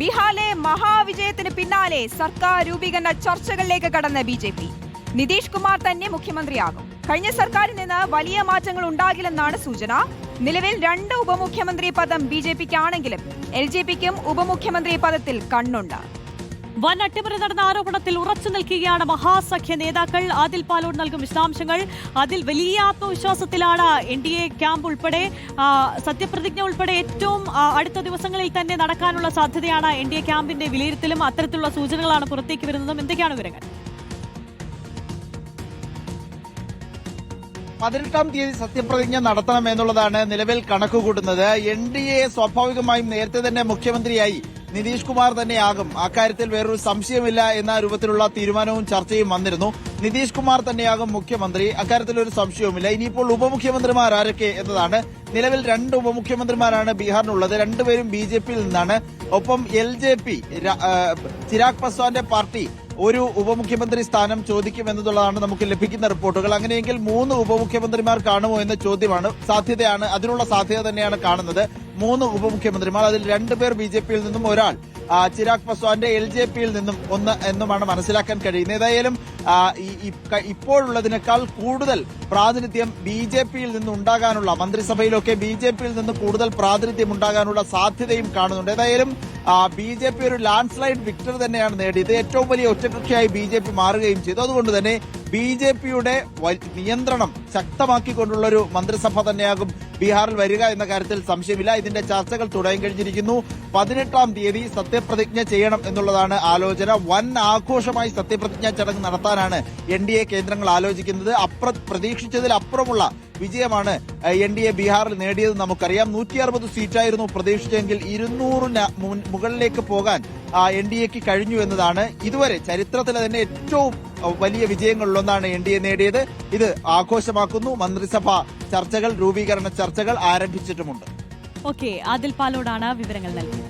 ബീഹാറിലെ മഹാവിജയത്തിന് പിന്നാലെ സർക്കാർ രൂപീകരണ ചർച്ചകളിലേക്ക് കടന്ന B J P. Nitish Kumar തന്നെ മുഖ്യമന്ത്രിയാകും. കഴിഞ്ഞ സർക്കാരിൽ നിന്ന് വലിയ മാറ്റങ്ങൾ ഉണ്ടാകില്ലെന്നാണ് സൂചന. നിലവിൽ രണ്ട് ഉപമുഖ്യമന്ത്രി പദം ബി ജെ പിക്കാണെങ്കിലും എൽ ജെ പിക്കും ഉപമുഖ്യമന്ത്രി പദത്തിൽ കണ്ണുണ്ട്. വൻ അട്ടിമറി നടന്ന ആരോപണത്തിൽ ഉറച്ചു നിൽക്കുകയാണ് മഹാസഖ്യ നേതാക്കൾ. ആദിൽ പാലോട് നൽകും വിശദാംശങ്ങൾ. അതിൽ വലിയ ആത്മവിശ്വാസത്തിലാണ് എൻ ഡി എ ക്യാമ്പ് ഉൾപ്പെടെ സത്യപ്രതിജ്ഞ ഉൾപ്പെടെ ഏറ്റവും അടുത്ത ദിവസങ്ങളിൽ തന്നെ നടക്കാനുള്ള സാധ്യതയാണ് എൻ ഡി എ ക്യാമ്പിന്റെ വിലയിരുത്തലും അത്തരത്തിലുള്ള സൂചനകളാണ് പുറത്തേക്ക് വരുന്നതും. എന്തൊക്കെയാണ് വിവരങ്ങൾ? പതിനെട്ടാം തീയതി സത്യപ്രതിജ്ഞ നടത്തണമെന്നുള്ളതാണ് നിലവിൽ കണക്കുകൂട്ടുന്നത്. എൻ ഡി എ സ്വാഭാവികമായും നേരത്തെ തന്നെ മുഖ്യമന്ത്രിയായി. നിതീഷ് കുമാർ തന്നെയാകും. അക്കാര്യത്തിൽ വേറൊരു സംശയമില്ല എന്ന രൂപത്തിലുള്ള തീരുമാനവും ചർച്ചയും വന്നിരുന്നു. നിതീഷ് കുമാർ തന്നെയാകും മുഖ്യമന്ത്രി. അക്കാര്യത്തിൽ ഒരു സംശയവുമില്ല. ഇനിയിപ്പോൾ ഉപമുഖ്യമന്ത്രിമാർ ആരൊക്കെ എന്നതാണ്. നിലവിൽ രണ്ട് ഉപമുഖ്യമന്ത്രിമാരാണ് ബീഹാറിനുള്ളത്. രണ്ടുപേരും ബി ജെ പിയിൽ നിന്നാണ്. ഒപ്പം എൽ ജെ പി ചിരാഗ് പസ്വാന്റെ പാർട്ടി ഒരു ഉപമുഖ്യമന്ത്രി സ്ഥാനം ചോദിക്കുമെന്നതുള്ളതാണ് നമുക്ക് ലഭിക്കുന്ന റിപ്പോർട്ടുകൾ. അങ്ങനെയെങ്കിൽ മൂന്ന് ഉപമുഖ്യമന്ത്രിമാർ കാണുമോ എന്ന ചോദ്യമാണ് സാധ്യതയാണ്. അതിനുള്ള സാധ്യത തന്നെയാണ് കാണുന്നത്. മൂന്ന് ഉപമുഖ്യമന്ത്രിമാർ അതിൽ രണ്ടുപേർ ബി ജെ പിയിൽ നിന്നും ഒരാൾ. ചിരാഗ് പസ്വാന്റെ എൽ ജെ പിയിൽ നിന്നും ഒന്ന് എന്നുമാണ് മനസ്സിലാക്കാൻ കഴിയുന്നത്. ഏതായാലും ഇപ്പോഴുള്ളതിനേക്കാൾ കൂടുതൽ പ്രാതിനിധ്യം ബി ജെ പിയിൽ നിന്ന് ഉണ്ടാകാനുള്ള മന്ത്രിസഭയിലൊക്കെ ബി ജെ പിയിൽ നിന്ന് കൂടുതൽ പ്രാതിനിധ്യം ഉണ്ടാകാനുള്ള സാധ്യതയും കാണുന്നുണ്ട്. ഏതായാലും ബി ജെ പി ഒരു ലാൻഡ് സ്ലൈഡ് വിക്ടർ തന്നെയാണ് നേടിയത്. ഏറ്റവും വലിയ ഒറ്റകക്ഷിയായി ബി ജെ പി മാറുകയും ചെയ്തു. അതുകൊണ്ട് തന്നെ ബി ജെ പിയുടെ നിയന്ത്രണം ശക്തമാക്കിക്കൊണ്ടുള്ള ഒരു മന്ത്രിസഭ തന്നെയാകും ബീഹാറിൽ വരിക എന്ന കാര്യത്തിൽ സംശയമില്ല. ഇതിന്റെ ചർച്ചകൾ തുടങ്ങി കഴിഞ്ഞിരിക്കുന്നു. പതിനെട്ടാം തീയതി സത്യപ്രതിജ്ഞ ചെയ്യണം എന്നുള്ളതാണ് ആലോചന. വൻ ആഘോഷമായി സത്യപ്രതിജ്ഞാ ചടങ്ങ് നടത്താനാണ് എൻ ഡി എ കേന്ദ്രങ്ങൾ ആലോചിക്കുന്നത്. അപ്ര പ്രതീക്ഷിച്ചതിൽ അപ്പുറമുള്ള വിജയമാണ് എൻ ഡി എ ബീഹാറിൽ നേടിയത് നമുക്കറിയാം. നൂറ്റി അറുപത് സീറ്റായിരുന്നു പ്രതീക്ഷിച്ചെങ്കിൽ ഇരുന്നൂറിന് മുകളിലേക്ക് പോകാൻ എൻ ഡി എക്ക് കഴിഞ്ഞു എന്നതാണ്. ഇതുവരെ ചരിത്രത്തിലെ തന്നെ ഏറ്റവും വലിയ വിജയങ്ങളിലൊന്നാണ് എൻ ഡി എ നേടിയത്. ഇത് ആഘോഷമാക്കുന്നു. മന്ത്രിസഭ ചർച്ചകൾ രൂപീകരണ ചർച്ചകൾ ആരംഭിച്ചിട്ടുമുണ്ട്. ഓക്കെ ആദിൽ പാലോടാണ് വിവരങ്ങൾ നൽകിയത്.